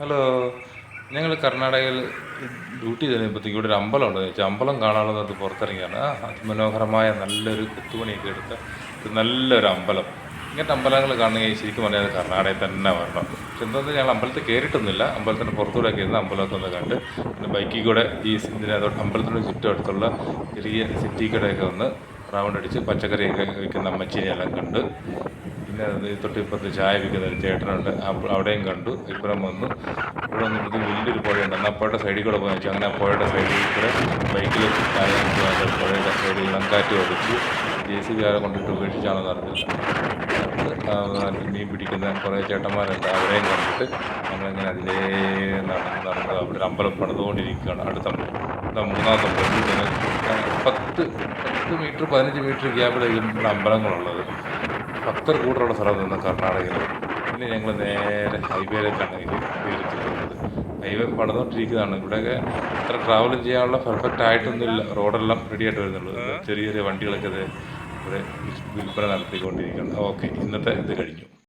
Hello ഞങ്ങൾ കർണാടകയിൽ duty ചെയ്യുമ്പോഴത്തേക്ക് ഇവിടെ ഒരു അമ്പലം ഉണ്ട്. വെച്ചാൽ അമ്പലം കാണാനുള്ളത് അത് പുറത്തിറങ്ങിയാണ് അതിമനോഹരമായ മനോഹരമായ നല്ലൊരു കുത്തുപണിയൊക്കെ എടുത്ത ഒരു നല്ലൊരു അമ്പലം. ഇങ്ങനത്തെ അമ്പലങ്ങൾ കാണണമെങ്കിൽ ശരിക്കും പറഞ്ഞാൽ കർണാടകയിൽ തന്നെ വരണം. പക്ഷെ എന്താണെന്ന് ഞങ്ങൾ അമ്പലത്തിൽ കയറിയിട്ടൊന്നുമില്ല. അമ്പലത്തിന്റെ പുറത്തൂടെ ഒക്കെ ഇരുന്ന് അമ്പലമൊക്കെ ഒന്ന് കണ്ട് പിന്നെ ബൈക്കിൽ കൂടെ ഈ ഇതിനകത്തോട്ട് ചുറ്റും അടുത്തുള്ള ചെറിയ സിറ്റി കടയൊക്കെ ഒന്ന് റൗണ്ട് അടിച്ച് പച്ചക്കറിയൊക്കെ വിൽക്കുന്ന അമ്മച്ചീനെ എല്ലാം കണ്ട് പിന്നെ തൊട്ട് ഇപ്പുറത്ത് ചായ വിൽക്കുന്ന ഒരു ചേട്ടനുണ്ട്. അവിടെയും കണ്ടു. ഇപ്പുറം വന്നു. ഇവിടെ വന്നിട്ട് വലിയൊരു പുഴയുണ്ട് എന്നാൽ പുഴയുടെ സൈഡിൽ കൂടെ പോകാൻ വെച്ചു അങ്ങനെ പുഴയുടെ സൈഡിൽ കൂടെ ബൈക്കിൽ ചായ പുഴയുടെ സൈഡിൽ ഇളങ്കാറ്റ് ഓടിച്ചു ജെ സി ബി ആരെ കൊണ്ടിട്ട് ഉപേക്ഷിച്ചാണെന്ന് അറിഞ്ഞില്ല മീൻ പിടിക്കുന്ന കുറേ ചേട്ടന്മാരുണ്ട്. അവരെയും കണ്ടിട്ട് ഞങ്ങളിങ്ങനെ അതിലേ നടന്ന് നടന്ന് അവിടെ ഒരു അമ്പലം പണിതുകൊണ്ടിരിക്കുകയാണ്. അടുത്ത. മൂന്നാമത്തെ പത്ത് പത്ത് മീറ്റർ പതിനഞ്ച് മീറ്റർ ഗ്യാപ്പിലായിരിക്കും അമ്പലങ്ങളുള്ളത്. ഭക്തർ കൂടുതലുള്ള സ്ഥലം നിന്ന് കർണാടകയിൽ പിന്നെ ഞങ്ങൾ നേരെ ഹൈവേയിലേക്കാണ് ഹൈവേയിലേക്ക് പോകുന്നത് ഹൈവേ പടന്നുകൊണ്ടിരിക്കുന്നതാണ് ഇവിടെയൊക്കെ അത്ര ട്രാവലും ചെയ്യാനുള്ള പെർഫെക്റ്റ് ആയിട്ടൊന്നുമില്ല. റോഡെല്ലാം റെഡി ആയിട്ട് വരുന്നുള്ളൂ. ചെറിയ ചെറിയ വണ്ടികളൊക്കെ ഇത് ഇവിടെ വിൽപ്പന നടത്തിക്കൊണ്ടിരിക്കുകയാണ് ഓക്കെ ഇന്നത്തെ ഇത് കഴിഞ്ഞു.